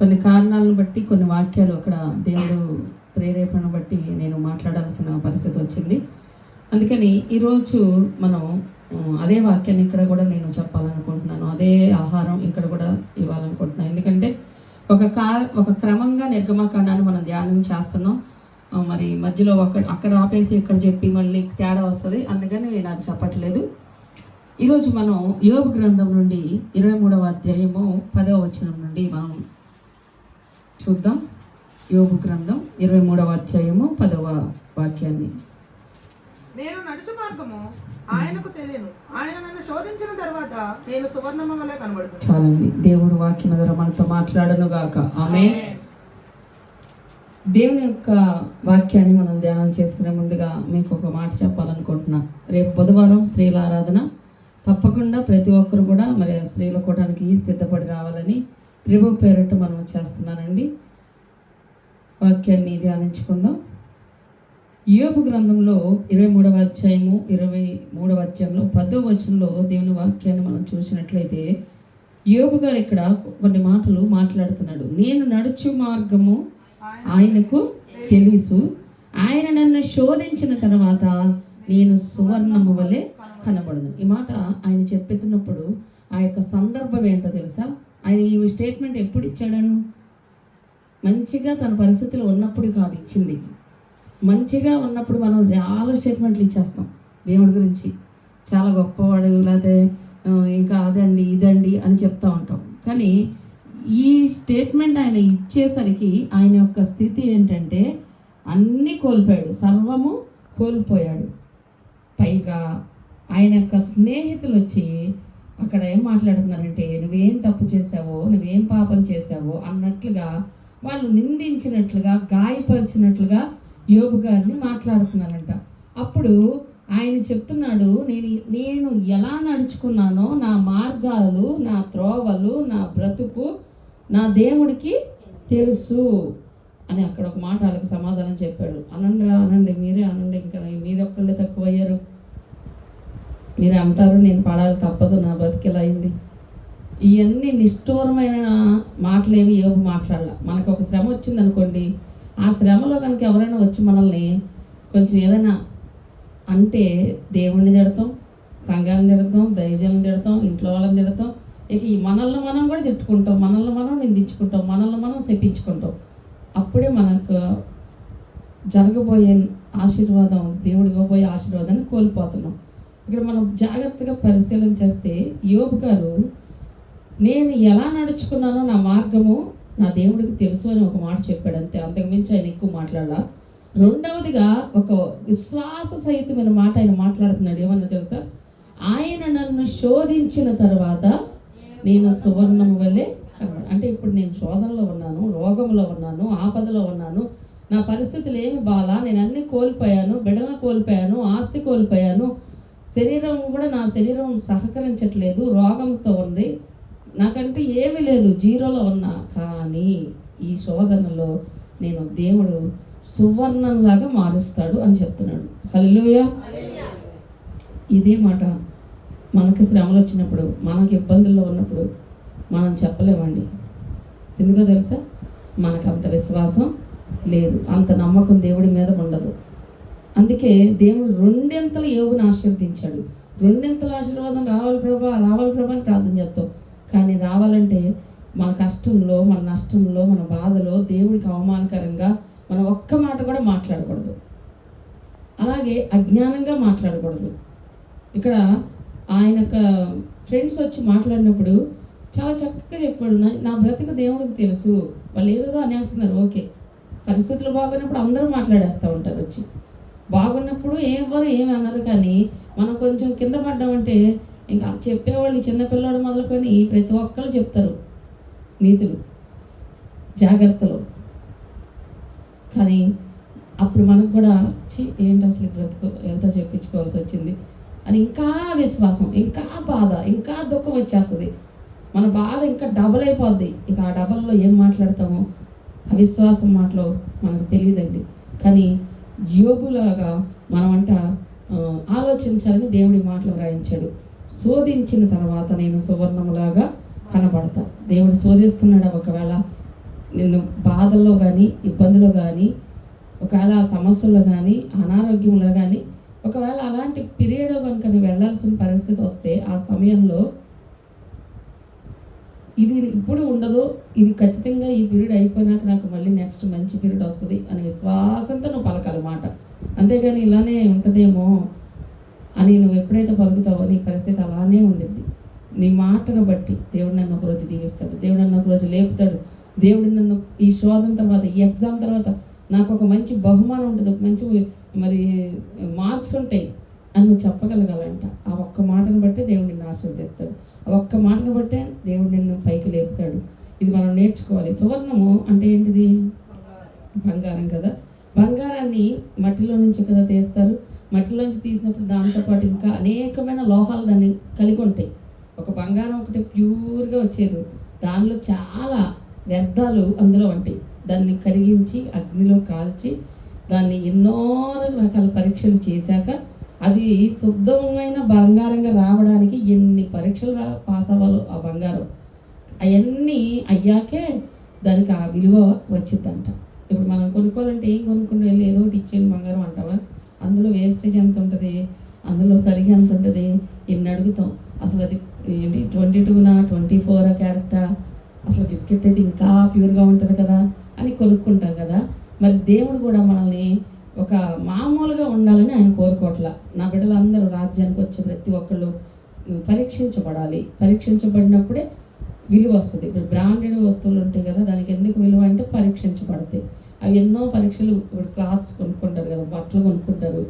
కొన్ని కారణాలను బట్టి కొన్ని వాక్యాలు అక్కడ దేవుడు ప్రేరేపణ బట్టి నేను మాట్లాడాల్సిన పరిస్థితి వచ్చింది. అందుకని ఈరోజు మనం అదే వాక్యాన్ని ఇక్కడ కూడా నేను చెప్పాలనుకుంటున్నాను. అదే ఆహారం ఇక్కడ కూడా ఇవ్వాలనుకుంటున్నాను. ఎందుకంటే ఒక కా ఒక క్రమంగా నిర్గమకాండాన్ని మనం ధ్యానం చేస్తున్నాం. మరి మధ్యలో ఒక అక్కడ ఆపేసి ఇక్కడ చెప్పి మళ్ళీ తేడా వస్తుంది. అందుకని నేను అది చెప్పట్లేదు. ఈరోజు మనం యోగ గ్రంథం నుండి ఇరవై మూడవ అధ్యాయము పదవ వచనం నుండి మనం చూద్దాం. యోగు గ్రంథం ఇరవై మూడవ అధ్యాయము పదవ వాక్యాన్ని. నేను నడుచు మార్గము ఆయనకు తెలియను. ఆయన నన్ను శోధించిన తర్వాత నేను సువర్ణమ వలె చాలండి. దేవుడు వాక్యం ద్వారా మనతో మాట్లాడను గాక. ఆమె దేవుని యొక్క వాక్యాన్ని మనం ధ్యానం చేసుకునే ముందుగా మీకు ఒక మాట చెప్పాలనుకుంటున్నా. రేపు బుధవారం స్త్రీల ఆరాధన. తప్పకుండా ప్రతి ఒక్కరు కూడా మరి స్త్రీల కూటానికి సిద్ధపడి రావాలని ప్రభు పేరట మనం చేస్తున్నానండి. వాక్యాన్ని ధ్యానించుకుందాం. యోపు గ్రంథంలో ఇరవై మూడవ అధ్యాయము ఇరవై మూడవ అధ్యాయంలో పదవ వచనంలో దేవుని వాక్యాన్ని మనం చూసినట్లయితే యోపు గారు ఇక్కడ కొన్ని మాటలు మాట్లాడుతున్నాడు. నేను నడుచు మార్గము ఆయనకు తెలుసు. ఆయన నన్ను శోధించిన తర్వాత నేను సువర్ణము వలె కనబడను. ఈ మాట ఆయన చెప్పినప్పుడు ఆ యొక్క సందర్భం ఏంటో తెలుసా? ఆయన ఈ స్టేట్మెంట్ ఎప్పుడు ఇచ్చాడను? మంచిగా తన పరిస్థితిలో ఉన్నప్పుడు కాదు ఇచ్చింది. మంచిగా ఉన్నప్పుడు మనం చాలా స్టేట్మెంట్లు ఇచ్చేస్తాం దేవుడి గురించి. చాలా గొప్పవాడు లేకపోతే ఇంకా అదండి ఇదండి అని చెప్తా ఉంటాం. కానీ ఈ స్టేట్మెంట్ ఆయన ఇచ్చేసరికి ఆయన యొక్క స్థితి ఏంటంటే అన్నీ కోల్పోయాడు. సర్వము కోల్పోయాడు. పైగా ఆయన యొక్క స్నేహితులు వచ్చి అక్కడ ఏం మాట్లాడుతున్నారంటే నువ్వేం తప్పు చేసావో నువ్వేం పాపం చేసావో అన్నట్లుగా వాళ్ళు నిందించినట్లుగా గాయపరిచినట్లుగా యోబు గారిని మాట్లాడుతున్నారంట. అప్పుడు ఆయన చెప్తున్నాడు నేను నేను ఎలా నడుచుకున్నానో నా మార్గాలు నా త్రోవలు నా బ్రతుకు నా దేవుడికి తెలుసు అని అక్కడ ఒక మాట వాళ్ళకి సమాధానం చెప్పాడు. అనండి అనండి మీరే అనండి ఇంకా మీద ఒక్కళ్ళే మీరు అంటారు నేను పడాలి తప్పదు నా బతికెలా అయింది? ఇవన్నీ నిష్ఠూరమైన మాటలేమి యోగు మాట్లాడాల. మనకు ఒక శ్రమ వచ్చింది అనుకోండి ఆ శ్రమలో కనుక ఎవరైనా వచ్చి మనల్ని కొంచెం ఏదైనా అంటే దేవుణ్ణి తిడతాం సంఘాన్ని తిడతాం దైవజాలను తిడతాం ఇంట్లో వాళ్ళని తిడతాం ఇక ఈ మనల్ని మనం కూడా తిట్టుకుంటాం మనల్ని మనం నిందించుకుంటాం మనల్ని మనం శపించుకుంటాం. అప్పుడే మనకు జరగబోయే ఆశీర్వాదం దేవుడు ఇవ్వబోయే ఆశీర్వాదాన్ని కోల్పోతున్నాం. ఇక్కడ మనం జాగ్రత్తగా పరిశీలన చేస్తే యోబు గారు నేను ఎలా నడుచుకున్నానో నా మార్గము నా దేవుడికి తెలుసు అని ఒక మాట చెప్పాడు. అంతే అంతకుమించి ఆయన ఎక్కువ మాట్లాడాల. రెండవదిగా ఒక విశ్వాస సహితమైన మాట ఆయన మాట్లాడుతున్నాడు. ఏమన్నా తెలుసా? ఆయన నన్ను శోధించిన తర్వాత నేను సువర్ణం వల్లే అంటే ఇప్పుడు నేను శోధనలో ఉన్నాను రోగంలో ఉన్నాను ఆపదలో ఉన్నాను. నా పరిస్థితులు ఏమి బాలా? నేను అన్ని కోల్పోయాను బిడలను కోల్పోయాను ఆస్తి కోల్పోయాను. శరీరం కూడా నా శరీరం సహకరించట్లేదు రోగంతో ఉంది. నాకంటే ఏమీ లేదు జీరోలో ఉన్నా. కానీ ఈ శోధనలో నేను దేవుడు సువర్ణంలాగా మారుస్తాడు అని చెప్తున్నాడు. హల్లెలూయా. ఇదే మాట మనకి శ్రమలు వచ్చినప్పుడు మనకి ఇబ్బందుల్లో ఉన్నప్పుడు మనం చెప్పలేమండి. ఎందుకో తెలుసా? మనకు అంత విశ్వాసం లేదు. అంత నమ్మకం దేవుడి మీద ఉండదు. అందుకే దేవుడు రెండింతల యోగుని ఆశీర్వదించాడు. రెండింతల ఆశీర్వాదం రావాలి ప్రభా రావాలి ప్రభా అని ప్రార్థన చేస్తాం. కానీ రావాలంటే మన కష్టంలో మన నష్టంలో మన బాధలో దేవుడికి అవమానకరంగా మనం ఒక్క మాట కూడా మాట్లాడకూడదు. అలాగే అజ్ఞానంగా మాట్లాడకూడదు. ఇక్కడ ఆయన యొక్క ఫ్రెండ్స్ వచ్చి మాట్లాడినప్పుడు చాలా చక్కగా చెప్పాడు. నా నా బ్రతుకు దేవుడికి తెలుసు. వాళ్ళు ఏదేదో అనేస్తున్నారు. ఓకే. పరిస్థితులు బాగున్నప్పుడు అందరూ మాట్లాడేస్తూ ఉంటారు వచ్చి. బాగున్నప్పుడు ఎవరు ఏమి అన్నారు కానీ మనం కొంచెం కింద పడ్డామంటే ఇంకా చెప్పేవాళ్ళు చిన్నపిల్లాడు మొదలుకొని ప్రతి ఒక్కరు చెప్తారు నీతులు జాగ్రత్తలు. కానీ అప్పుడు మనకు కూడా చి ఏంటి అసలు ఈ బ్రతుకు? ఎవరితో చెప్పించుకోవాల్సి వచ్చింది? అని ఇంకా విశ్వాసం ఇంకా బాధ ఇంకా దుఃఖం వచ్చేస్తుంది. మన బాధ ఇంకా డబల్ అయిపోద్ది. ఇక ఆ డబల్లో ఏం మాట్లాడతామో? అవిశ్వాసం మాటలో మనకు తెలియదండి. కానీ యోగులాగా మనమంట ఆలోచించాలని దేవుడి మాటలు వ్రాయించాడు. శోధించిన తర్వాత నేను సువర్ణములాగా కనబడతా. దేవుడు శోధిస్తున్నాడు? ఒకవేళ నిన్ను బాధల్లో కానీ ఇబ్బందులో కానీ ఒకవేళ సమస్యల్లో కానీ అనారోగ్యంలో కానీ ఒకవేళ అలాంటి పీరియడ్ కనుక నువ్వు వెళ్ళాల్సిన పరిస్థితి వస్తే ఆ సమయంలో ఇది ఇప్పుడు ఉండదు ఇది ఖచ్చితంగా ఈ పీరియడ్ అయిపోయినాక నాకు మళ్ళీ నెక్స్ట్ మంచి పీరియడ్ వస్తుంది అని విశ్వాసంతో నువ్వు అంతేగాని ఇలానే ఉంటుందేమో అని నువ్వు ఎప్పుడైతే పలుకుతావో నీ పరిస్థితి అలానే ఉండిద్ది. నీ మాటను బట్టి దేవుడు నన్ను ఒకరోజు దీవిస్తాడు. దేవుడు నన్ను ఒకరోజు లేపుతాడు. దేవుడు నన్ను ఈ శోధన తర్వాత ఈ ఎగ్జామ్ తర్వాత నాకు ఒక మంచి బహుమానం ఉంటుంది. ఒక మంచి మరి మార్క్స్ ఉంటాయి అని నువ్వు చెప్పగలగాలంట. ఆ ఒక్క మాటను బట్టే దేవుడు నిన్ను ఆశీర్వదిస్తాడు. ఆ ఒక్క మాటను బట్టే దేవుడు నిన్ను పైకి లేపుతాడు. ఇది మనం నేర్చుకోవాలి. సువర్ణము అంటే ఏంటిది? బంగారం కదా? బంగారాన్ని మట్టిలో నుంచి కదా తీస్తారు? మట్టిలోంచి తీసినప్పుడు దాంతోపాటు ఇంకా అనేకమైన లోహాలు దాన్ని కలిగి ఉంటాయి. ఒక బంగారం ఒకటి ప్యూర్గా వచ్చేది. దానిలో చాలా వ్యర్థాలు అందులో ఉంటాయి. దాన్ని కరిగించి అగ్నిలో కాల్చి దాన్ని ఎన్నో రకాల పరీక్షలు చేశాక అది శుద్ధమైన బంగారంగా రావడానికి ఎన్ని పరీక్షలు రా పాస్ అవ్వాలో ఆ బంగారం. అవన్నీ అయ్యాకే దానికి ఆ విలువ వచ్చిందంట. ఇప్పుడు మనం కొనుక్కోవాలంటే ఏం కొనుక్కుంటే వెళ్ళి ఏదో ఒకటి ఇచ్చేయండి బంగారం అంటావా? అందులో వేస్టేజ్ ఎంత ఉంటుంది? అందులో కరిగి ఎంత ఉంటుంది? ఎన్ని అడుగుతాం? అసలు అది ఏంటి ట్వంటీ టూనా ట్వంటీ ఫోర్ క్యారెక్టా అసలు బిస్కెట్ అయితే ఇంకా ప్యూర్గా ఉంటుంది కదా అని కొనుక్కుంటాం కదా. మరి దేవుడు కూడా మనల్ని ఒక మామూలుగా ఉండాలని ఆయన కోరుకోవట్లా. నా బిడ్డలందరూ రాజ్యానికి వచ్చే ప్రతి ఒక్కళ్ళు పరీక్షించబడాలి. పరీక్షించబడినప్పుడే విలువ వస్తుంది. ఇప్పుడు బ్రాండెడ్ వస్తువులు ఉంటాయి కదా దానికి ఎందుకు విలువ అంటే పరీక్షించబడతాయి. అవి ఎన్నో పరీక్షలు ఇప్పుడు క్లాత్స్ కొనుక్కుంటారు కదా బట్టలు కొనుక్కుంటారు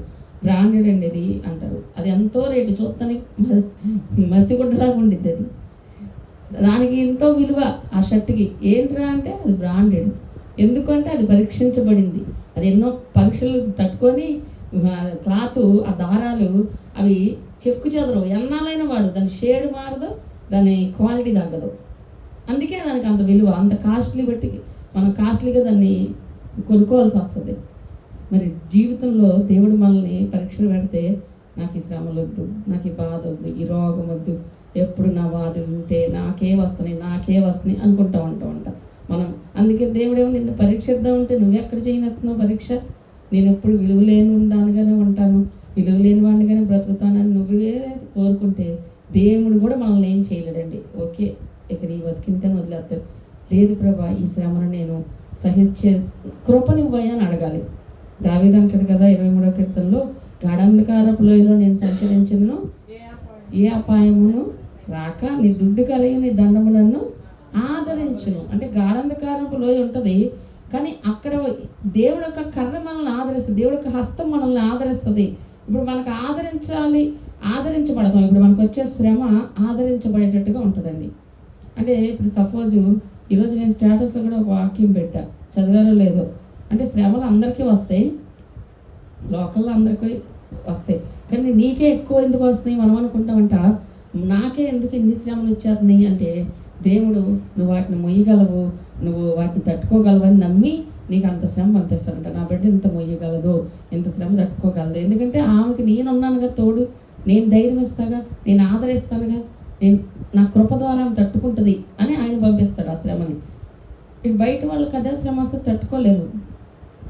బ్రాండెడ్ అండి ఇది అంటారు. అది ఎంతో రేటు చూస్తానికి మసిగుడ్డలాగా ఉండిద్ది అది. దానికి ఎంతో విలువ ఆ షర్ట్కి. ఏంట్రా అంటే అది బ్రాండెడ్ ఎందుకంటే అది పరీక్షించబడింది. అది ఎన్నో పరీక్షలు తట్టుకొని క్లాత్ ఆ దారాలు అవి చెక్కు చెదరవు. ఎన్నాలైన వాడు దాని షేడ్ మారదు దాని క్వాలిటీ తగ్గదు. అందుకే దానికి అంత విలువ అంత కాస్ట్లీ బట్టి మనం కాస్ట్లీగా దాన్ని కొనుక్కోవాల్సి వస్తుంది. మరి జీవితంలో దేవుడు మనల్ని పరీక్షలు పెడితే నాకు ఈ శ్రమలు వద్దు నాకు ఈ బాధ వద్దు ఈ రోగం వద్దు ఎప్పుడు నా బాధలు ఉంటే నాకే వస్తున్నాయి నాకే వస్తున్నాయి అనుకుంటా ఉంటా ఉంటా. మనం అందుకే దేవుడేమో నిన్ను పరీక్షిద్దాం ఉంటే నువ్వెక్కడ చేయనట్టున్నావు పరీక్ష? నేను ఎప్పుడు విలువ లేని ఉండానుగానే ఉంటాను విలువ లేని వాడినిగానే బ్రతుకుతానని నువ్వే కోరుకుంటే దేవుడు కూడా మనల్ని ఏం చేయలేడండి. ఓకే? ఇక్కడ ఈ బతికింతని వదిలేస్తాడు లేదు ప్రభా ఈ శ్రమను నేను సహించే కృపనివ్వయ్యా అని అడగాలి. దావేది అంటాడు కదా ఇరవై మూడో కీర్తనలో గాఢంధకారపు లోయలో నేను సంచరించను ఏ అపాయమును రాక నీ దుడ్డు కలిగి నీ దండము నన్ను ఆదరించను. అంటే గాఢంధకారపు లోయ ఉంటుంది కానీ అక్కడ దేవుడు యొక్క కర్ర మనల్ని ఆదరిస్తుంది దేవుడు యొక్క హస్తం మనల్ని ఆదరిస్తుంది. ఇప్పుడు మనకు ఆదరించాలి ఆదరించబడతాం. ఇప్పుడు మనకు వచ్చే శ్రమ ఆదరించబడేటట్టుగా ఉంటుందండి. అంటే ఇప్పుడు సపోజ్ ఈరోజు నేను స్టేటస్లో కూడా ఒక వాక్యం పెట్టా. చదివారో లేదో. అంటే శ్రమలు అందరికీ వస్తాయి. లోకల్లో అందరికీ వస్తాయి. కానీ నీకే ఎక్కువ ఎందుకు వస్తాయి మనం అనుకుంటామంట? నాకే ఎందుకు ఇన్ని శ్రమలు వచ్చేస్తున్నాయి అంటే దేవుడు నువ్వు వాటిని మొయ్యగలవు నువ్వు వాటిని తట్టుకోగలవని నమ్మి నీకు అంత శ్రమ పంపిస్తానంట నా బిడ్డ ఇంత మొయ్యగలదు ఇంత శ్రమ తట్టుకోగలదు. ఎందుకంటే ఆమెకి నేను ఉన్నానుగా తోడు. నేను ధైర్యం ఇస్తాగా నేను ఆదరిస్తానుగా. నేను నా కృప ద్వారా తట్టుకుంటుంది అని ఆయన పంపిస్తాడు ఆ శ్రమని. బయట వాళ్ళకి అదే శ్రమ వస్తే తట్టుకోలేరు.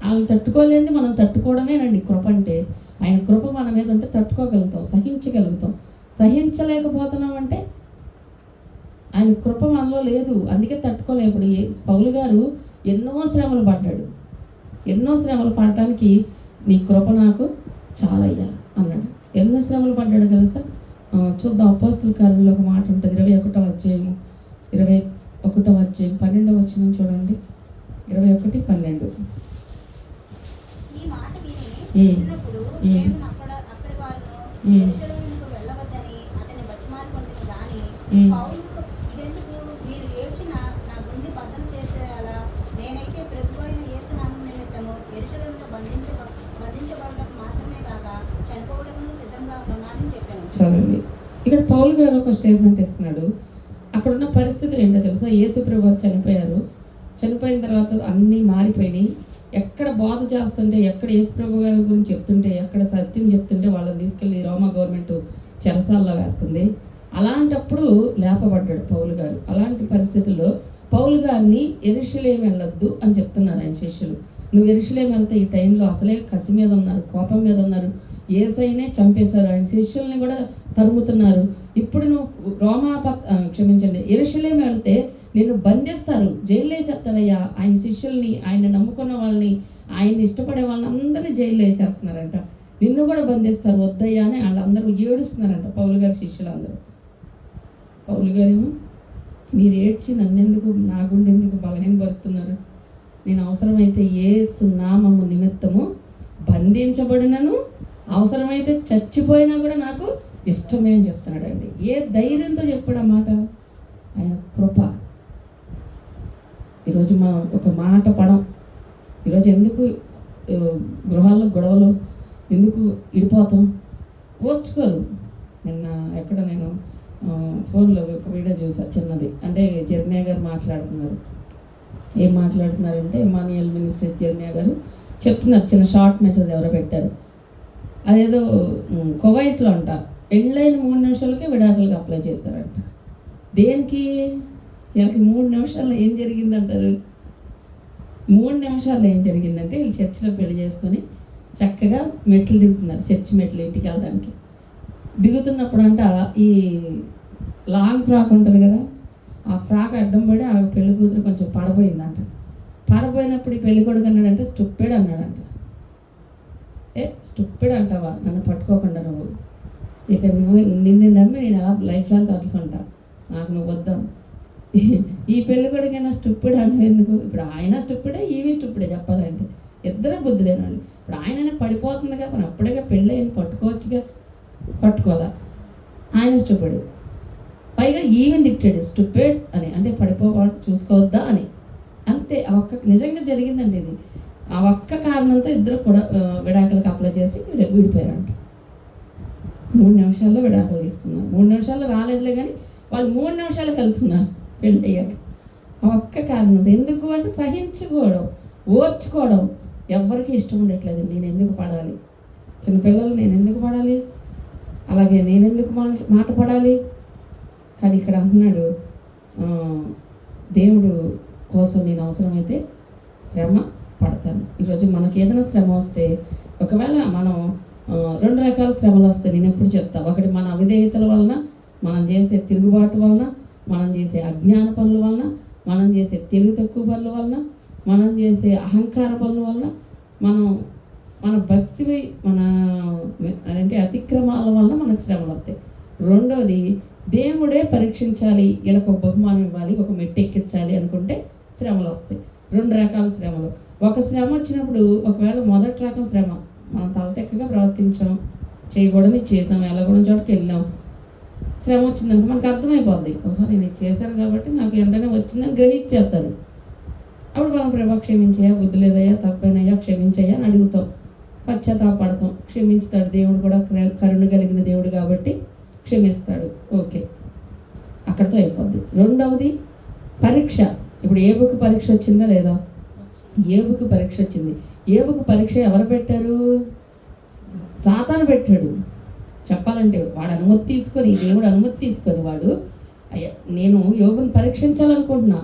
వాళ్ళు తట్టుకోలేనిది మనం తట్టుకోవడమేనండి. కృప అంటే ఆయన కృప మన మీద ఉంటే తట్టుకోగలుగుతాం సహించగలుగుతాం. సహించలేకపోతున్నాం అంటే ఆయన కృప మనలో లేదు. అందుకే తట్టుకోలేము ఇప్పుడు ఏ- పౌలు గారు ఎన్నో శ్రమలు పడ్డాడు. ఎన్నో శ్రమలు పడటానికి నీ కృప నాకు చాలయ్యా అన్నాడు. ఎన్నో శ్రమలు పడ్డాడు తెలుసా? చూద్దాం. అపోస్తుల కాలంలో ఒక మాట ఉంటుంది. ఇరవై ఒకటో అధ్యాయము ఇరవై ఒకటో అధ్యాయం పన్నెండవ వచ్చిన చూడండి. ఇరవై ఒకటి పన్నెండు. అక్కడ గారు ఒక స్టేట్మెంట్ ఇస్తున్నాడు. అక్కడ ఉన్న పరిస్థితులు ఏంటో తెలుసా? యేసుప్రభు వారు చనిపోయారు. చనిపోయిన తర్వాత అన్నీ మారిపోయినాయి. ఎక్కడ బాధ చేస్తుంటే ఎక్కడ యేసుప్రభు గారి గురించి చెప్తుంటే ఎక్కడ సత్యం చెప్తుంటే వాళ్ళని తీసుకెళ్ళి రోమా గవర్నమెంట్ చెరసాల్లో వేస్తుంది. అలాంటప్పుడు లేపబడ్డాడు పౌలు గారు. అలాంటి పరిస్థితుల్లో పౌలు గారిని ఎరుషులేం వెళ్ళొద్దు అని చెప్తున్నారు ఆయన శిష్యులు. నువ్వు ఎరుషులేం వెళ్తే ఈ టైంలో అసలే కసి మీద ఉన్నారు కోపం మీద ఉన్నారు. ఏసైనే చంపేశారు. ఆయన శిష్యుల్ని కూడా తరుముతున్నారు. ఇప్పుడు నువ్వు రోమా క్షమించండి ఎరుషలేం వెళ్తే నిన్ను బంధిస్తారు జైలు వేసేస్తారయ్యా. ఆయన శిష్యుల్ని ఆయన నమ్ముకున్న వాళ్ళని ఆయన్ని ఇష్టపడే వాళ్ళని అందరినీ జైలు వేసేస్తున్నారంట. నిన్ను కూడా బంధిస్తారు వద్దయ్యా అని వాళ్ళందరూ ఏడుస్తున్నారంట పౌలు గారి శిష్యులందరూ. పౌలు గారేమో మీరు ఏడ్చి నన్నెందుకు నా గుండె ఎందుకు నేను అవసరమైతే ఏ సున్నామము నిమిత్తము బంధించబడినను అవసరమైతే చచ్చిపోయినా కూడా నాకు ఇష్టమే అని చెప్తున్నాడండి. ఏ ధైర్యంతో చెప్పాడు ఆ మాట? ఆయన కృప. ఈరోజు మనం ఒక మాట పడం. ఈరోజు ఎందుకు గృహాల్లో గొడవలు ఎందుకు ఇడిపోతాం? ఓర్చుకోరు నిన్న ఎక్కడ నేను ఫోన్లో ఒక వీడియో చూసా చిన్నది. అంటే జర్మియా గారు మాట్లాడుతున్నారు. ఏం మాట్లాడుతున్నారంటే ఇమానియల్ మినిస్టర్స్ జర్మియా గారు చెప్తున్నారు చిన్న షార్ట్ మెసేజ్ ఎవరో పెట్టారు. అదేదో కువైట్లో అంట. పెళ్ళైన మూడు నిమిషాలకే విడాకులకు అప్లై చేశారంట. దేనికి? వీళ్ళకి మూడు నిమిషాల్లో ఏం జరిగిందంటారు? మూడు నిమిషాల్లో ఏం జరిగిందంటే వీళ్ళు చర్చిలో పెళ్ళి చేసుకొని చక్కగా మెట్లు దిగుతున్నారు చర్చి మెట్లు ఇంటికి వెళ్ళడానికి. దిగుతున్నప్పుడు అంట ఈ లాంగ్ ఫ్రాక్ ఉంటుంది కదా ఆ ఫ్రాక్ అడ్డం పడి ఆ పెళ్ళి కూతురు కొంచెం పడబోయిందంట. పడబోయినప్పుడు ఈ పెళ్ళి కొడుకు అన్నాడంటే స్టుప్పిడ్ అన్నాడంట. ఏ స్టుప్పిడ్ అంటావా? నన్ను పట్టుకోకుండా నువ్వు ఇక నువ్వు నిన్ను నమ్మి నేను అలా లైఫ్ లాంగ్ కలిసి ఉంటా నాకు నువ్వు వద్దాం. ఈ పెళ్ళి కొడుకైనా స్టుప్పిడ్ అంటే ఎందుకు? ఇప్పుడు ఆయన స్టుప్పిడే ఈమె స్టుప్పిడే చెప్పాలంటే. ఇద్దరు బుద్ధి లేనాడు ఇప్పుడు ఆయన పడిపోతుందిగా మనం అప్పుడేగా పెళ్ళి అయింది పట్టుకోవచ్చుగా. పట్టుకోవాలా? ఆయన స్టూపిడ్ పైగా ఈవెన్ తిట్టాడు స్టూపిడ్ అని. అంటే పడిపోవాలి చూసుకోవద్దా అని. అంతే. ఆ ఒక్క నిజంగా జరిగిందండి ఇది. ఆ ఒక్క కారణంతో ఇద్దరు కూడా విడాకులకు అప్లై చేసి విడిపోయారంట. మూడు నిమిషాల్లో విడాకులు తీసుకున్నారు మూడు నిమిషాల్లో రాలేదులే కానీ వాళ్ళు మూడు నిమిషాలు కలుసుకున్నారు. పెళ్ళి అయ్యాక. ఆ ఒక్క కారణం ఎందుకు అంటే సహించుకోవడం ఓర్చుకోవడం ఎవరికి ఇష్టం ఉండట్లేదు. నేను ఎందుకు పడాలి? చిన్నపిల్లలు నేను ఎందుకు పడాలి? అలాగే నేను ఎందుకు మాట మాట పడాలి? కానీ ఇక్కడ అంటున్నాడు దేవుడు కోసం నేను అవసరమైతే శ్రమ పడతాను. ఈరోజు మనకి ఏదైనా శ్రమ వస్తే ఒకవేళ మనం రెండు రకాల శ్రమలు వస్తాయి. నేను ఎప్పుడు చెప్తా. ఒకటి మన అవిధేయతల వలన మనం చేసే తిరుగుబాటు వలన మనం చేసే అజ్ఞాన పనుల వలన మనం చేసే తెలివి తక్కువ పనుల వలన మనం చేసే అహంకార పనుల వలన మనం మన భక్తి మన అదేంటి అతిక్రమాల వలన మనకు శ్రమలు వస్తాయి. రెండోది దేవుడే పరీక్షించాలి వీళ్ళకి ఒక బహుమానం ఇవ్వాలి ఒక మెట్టు ఎక్కించాలి అనుకుంటే శ్రమలు వస్తాయి. రెండు రకాల శ్రమలు. ఒక శ్రమ వచ్చినప్పుడు ఒకవేళ మొదటి రకం శ్రమ మనం తలతెక్కగా ప్రవర్తించాం చేయకూడదు చేసాం. వెళ్ళకూడని చోటకి వెళ్ళాం. శ్రమ వచ్చిందనుకో మనకు అర్థమైపోద్ది. ఓహో నేను ఇది చేశాను కాబట్టి నాకు వెంటనే వచ్చిందని గ్రహించేస్తారు. అప్పుడు మనం ప్రభా క్షమించాయా బుద్ధి లేదయ్యా తప్పైనయ్యా క్షమించయ్యా అని అడుగుతాం. పశ్చాత్తాపడతాం. క్షమించుతాడు దేవుడు కూడా కరుణ కలిగిన దేవుడు కాబట్టి క్షమిస్తాడు. ఓకే. అక్కడితో అయిపోద్ది. రెండవది పరీక్ష. ఇప్పుడు ఏ బుక్ పరీక్ష వచ్చిందా లేదా? ఏ బుక్ పరీక్ష వచ్చింది? ఏబుకు పరీక్ష ఎవరు పెట్టారు? సాతాను పెట్టాడు. చెప్పాలంటే వాడు అనుమతి తీసుకొని దేవుడు అనుమతి తీసుకొని వాడు అయ్యా నేను యోగుని పరీక్షించాలనుకుంటున్నా.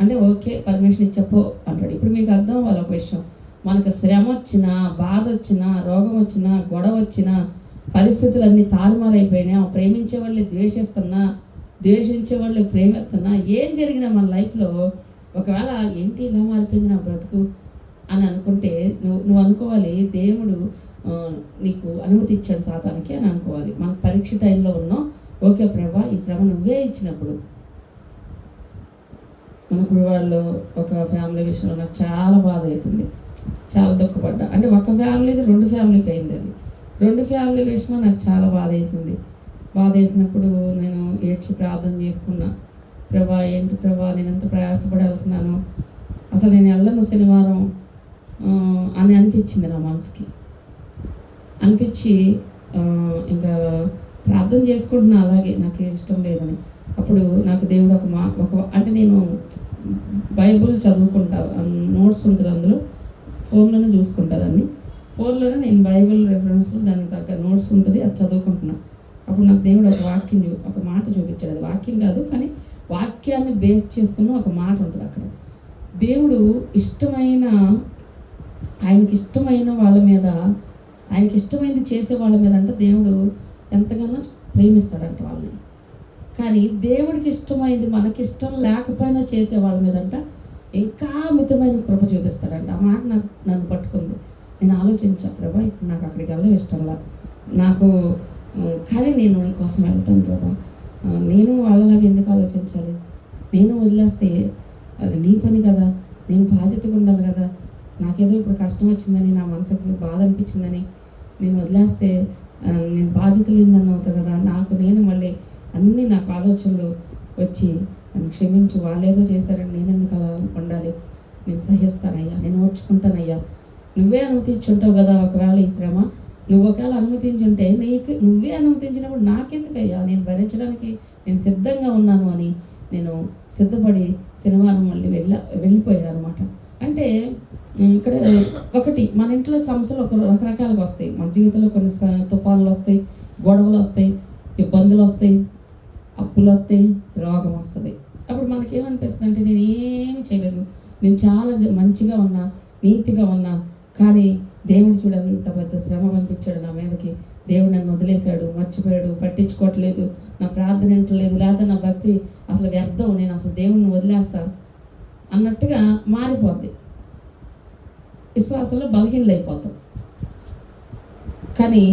అంటే ఓకే పర్మిషన్ ఇచ్చపో అంటాడు. ఇప్పుడు మీకు అర్థం అవ్వాలి ఒక విషయం. మనకు శ్రమ వచ్చినా బాధ వచ్చినా రోగం వచ్చినా గొడవ వచ్చినా పరిస్థితులన్నీ తారుమారైపోయినా ప్రేమించే వాళ్ళని ద్వేషిస్తున్నా ద్వేషించే వాళ్ళు ప్రేమిస్తున్నా ఏం జరిగినా మన లైఫ్లో ఒకవేళ ఏంటి ఇలా మారిపోయింది నా బ్రతుకు అని అనుకుంటే నువ్వు నువ్వు అనుకోవాలి దేవుడు నీకు అనుమతి ఇచ్చాడు సాతానికి అని అనుకోవాలి. మన పరీక్ష టైంలో ఉన్నాం. ఓకే ప్రభా ఈ శ్రమ నువ్వే ఇచ్చినప్పుడు. మన కుడివాళ్ళు ఒక ఫ్యామిలీ విషయంలో నాకు చాలా బాధ వేసింది. చాలా దుఃఖపడ్డా. అంటే ఒక ఫ్యామిలీది రెండు ఫ్యామిలీకి అయింది అది. రెండు ఫ్యామిలీల విషయంలో నాకు చాలా బాధ వేసింది. బాధ వేసినప్పుడు నేను ఏడ్చి ప్రార్థన చేసుకున్నా. ప్రభా ఏంటి ప్రభా నేను ఎంత ప్రయాసపడి వెళ్తున్నాను. అసలు నేను వెళ్ళను శనివారం. అని అనిపించింది నా మనసుకి. అనిపించి ఇంకా ప్రార్థన చేసుకుంటున్నా అలాగే నాకు ఇష్టం లేదని. అప్పుడు నాకు దేవుడు ఒక మా ఒక అంటే నేను బైబుల్ చదువుకుంటా నోట్స్ ఉంటుంది అందులో ఫోన్లోనే చూసుకుంటా దాన్ని. ఫోన్లోనే నేను బైబిల్ రెఫరెన్స్ దానికి తగ్గ నోట్స్ ఉంటుంది అది చదువుకుంటున్నా. అప్పుడు నాకు దేవుడు ఒక వాక్యం ఒక మాట చూపించాడు. అది వాక్యం కాదు కానీ వాక్యాన్ని బేస్ చేసుకుని ఒక మాట ఉంటుంది అక్కడ. దేవుడు ఇష్టమైన ఆయనకి ఇష్టమైన వాళ్ళ మీద ఆయనకి ఇష్టమైనది చేసే వాళ్ళ మీద అంటే దేవుడు ఎంతగానో ప్రేమిస్తాడంట వాళ్ళని. కానీ దేవుడికి ఇష్టమైంది మనకి ఇష్టం లేకపోయినా చేసే వాళ్ళ మీద అంట ఇంకా మితమైన కృప చూపిస్తాడంట. ఆ మాట నాకు నన్ను పట్టుకుంది. నేను ఆలోచించా ప్రభా ఇప్పుడు నాకు అక్కడికి వెళ్ళడం ఇష్టంలా నాకు కానీ నేను నీ కోసం వెళ్తాను ప్రభా. నేను వాళ్ళలాగా ఎందుకు ఆలోచించాలి? నేను వదిలేస్తే అది నీ పని కదా. నేను బాధ్యతగా ఉండాలి కదా. నాకేదో ఇప్పుడు కష్టం వచ్చిందని నా మనసుకి బాధ అనిపించిందని నేను వదిలేస్తే నేను బాధ్యత లేదని అవుతా కదా. నాకు నేను మళ్ళీ అన్నీ నాకు ఆలోచనలు వచ్చి నన్ను క్షమించు వాళ్ళేదో చేశారని నేను ఎందుకు అలా ఉండాలి? నేను సహిస్తానయ్యా నేను ఓర్చుకుంటానయ్యా. నువ్వే అనుమతించుంటావు కదా ఒకవేళ ఈ శ్రమ. నువ్వు ఒకవేళ అనుమతించుంటే నీకు నువ్వే అనుమతించినప్పుడు నాకెందుకయ్యా? నేను భరించడానికి నేను సిద్ధంగా ఉన్నాను అని నేను సిద్ధపడి శనివారం మళ్ళీ వెళ్ళ వెళ్ళిపోయాను అనమాట అంటే ఇక్కడ ఒకటి మన ఇంట్లో సమస్యలు ఒక రకరకాలుగా వస్తాయి. మన జీవితంలో కొన్ని తుఫాన్లు వస్తాయి గొడవలు వస్తాయి ఇబ్బందులు వస్తాయి అప్పులు వస్తాయి రోగం వస్తుంది. అప్పుడు మనకేమనిపిస్తుంది అంటే నేను ఏమి చేయలేదు. నేను చాలా మంచిగా ఉన్నా నీతిగా ఉన్నా కానీ దేవుడు చూడంత పెద్ద శ్రమ పంపించాడు నా మీదకి. దేవుడు నన్ను వదిలేశాడు మర్చిపోయాడు పట్టించుకోవట్లేదు నా ప్రార్థన వింటలేదు లేదా నా భక్తి అసలు వ్యర్థం నేను అసలు దేవుడిని వదిలేస్తా అన్నట్టుగా మారిపోద్ది. విశ్వాసంలో బలహీనలు అయిపోతాం కానీ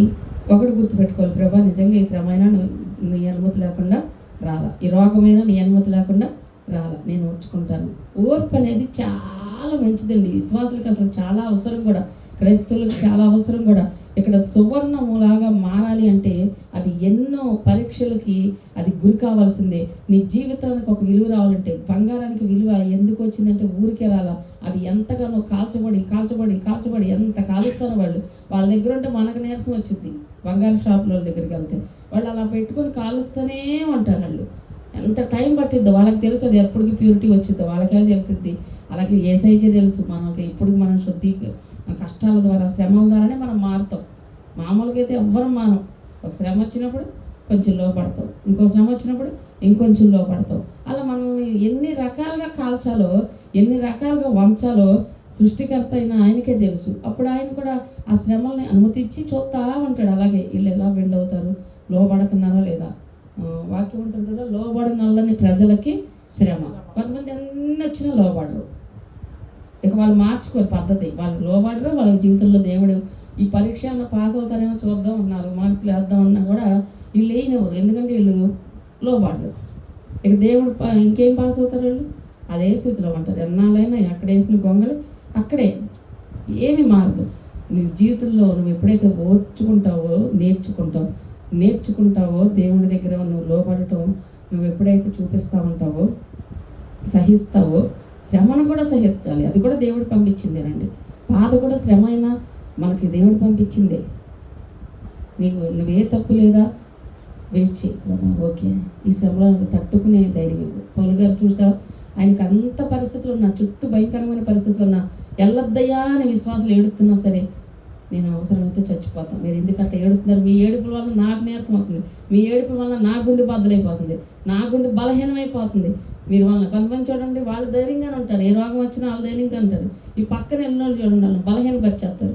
ఒకటి గుర్తుపెట్టుకోవాలి ప్రభా నిజంగా ఈ శ్రమైనా నువ్వు నీ అనుమతి లేకుండా రాలా. ఈ రోగమైనా నీ అనుమతి లేకుండా రాలా. నేను ఓర్చుకుంటాను. ఓర్పు అనేది చాలా మంచిదండి. విశ్వాసులకు అసలు చాలా అవసరం కూడా. క్రైస్తవులకు చాలా అవసరం కూడా. ఇక్కడ సువర్ణములాగా మారాలి అంటే అది ఎన్నో పరీక్షలకి అది గురి కావాల్సిందే. నీ జీవితానికి ఒక విలువ రావాలంటే బంగారానికి విలువ ఎందుకు వచ్చిందంటే ఊరికే రాలా. అది ఎంతగానో కాల్చబడి కాల్చబడి కాల్చబడి ఎంత కాలుస్తారు వాళ్ళు. వాళ్ళ దగ్గర ఉంటే మనకు నీరసం వచ్చింది బంగారు షాపుల దగ్గరికి వెళ్తే. వాళ్ళు అలా పెట్టుకొని కాలుస్తూనే ఉంటారు వాళ్ళు. ఎంత టైం పట్టిద్దో వాళ్ళకి తెలుసు అది ఎప్పటికి ప్యూరిటీ వచ్చిద్దో వాళ్ళకే తెలిసిద్ది. అలాగే ఏసైకే తెలుసు మనకి ఇప్పుడు మనం శుద్ధి కష్టాల ద్వారా శ్రమల ద్వారానే మనం మారుతాం. మామూలుగా అయితే ఎవ్వరం మానం. ఒక శ్రమ వచ్చినప్పుడు కొంచెం లోపడతాం. ఇంకో శ్రమ వచ్చినప్పుడు ఇంకొంచెం లోపడతాం. అలా మనల్ని ఎన్ని రకాలుగా కాల్చాలో ఎన్ని రకాలుగా వంచాలో సృష్టికర్త అయిన ఆయనకే తెలుసు. అప్పుడు ఆయన కూడా ఆ శ్రమల్ని అనుమతించి చూస్తా ఉంటాడు. అలాగే వీళ్ళు ఎలా బెండ్ అవుతారు? లోబడుతున్నారా లేదా? వాక్యం ఉంటుంది కదా లోబడినల్లని ప్రజలకి శ్రమ. కొంతమంది ఎన్ని వచ్చినా లోబడరు. ఇక వాళ్ళు మార్చుకోరు పద్ధతి. వాళ్ళకి లోబడరు వాళ్ళ జీవితంలో దేవుడు ఈ పరీక్ష పాస్ అవుతారేమో చూద్దాం ఉన్నారు మార్కులు వేద్దాం అన్నా కూడా వీళ్ళు వేయనివ్వరు ఎందుకంటే వీళ్ళు లోబడరు. ఇక దేవుడు ఇంకేం పాస్ అవుతారు వీళ్ళు? అదే స్థితిలో ఉంటారు. ఎన్నాళ్ళైనా అక్కడ వేసిన గొంగలు అక్కడే. ఏమి మారదు. నీ జీవితంలో నువ్వు ఎప్పుడైతే ఓర్చుకుంటావో నేర్చుకుంటావు నేర్చుకుంటావో దేవుడి దగ్గర నువ్వు లోపడటం నువ్వు ఎప్పుడైతే చూపిస్తా ఉంటావో సహిస్తావో శ్రమను కూడా సహించాలి. అది కూడా దేవుడు పంపించిందేనండి. బాధ కూడా శ్రమ అయినా మనకి దేవుడు పంపించిందే. నీకు నువ్వే తప్పు లేదా? వెయిట్ చేయి. ఓకే. ఈ శ్రమలో నాకు తట్టుకునే ధైర్యం పౌలు గారు చూసావా? ఆయనకి అంత పరిస్థితులు ఉన్నా చుట్టూ భయంకరమైన పరిస్థితులు ఉన్నా ఎల్లద్దయ్యా అని విశ్వాసాలు ఏడుతున్నా సరే నేను అవసరమైతే చచ్చిపోతాను మీరు ఎందుకంటే ఏడుతున్నారు? మీ ఏడుపుల వల్ల నాకు నీరసం అవుతుంది. మీ ఏడుపుల వల్ల నా గుండె బద్దలైపోతుంది నా గుండె బలహీనమైపోతుంది. మీరు వాళ్ళని కొంతమంది చూడండి వాళ్ళు ధైర్యంగానే ఉంటారు. ఏ రోగం వచ్చినా వాళ్ళు ధైర్యంగా ఉంటారు. ఈ పక్కన వెళ్ళిన వాళ్ళు చూడండి వాళ్ళు బలహీనపరిచేస్తారు.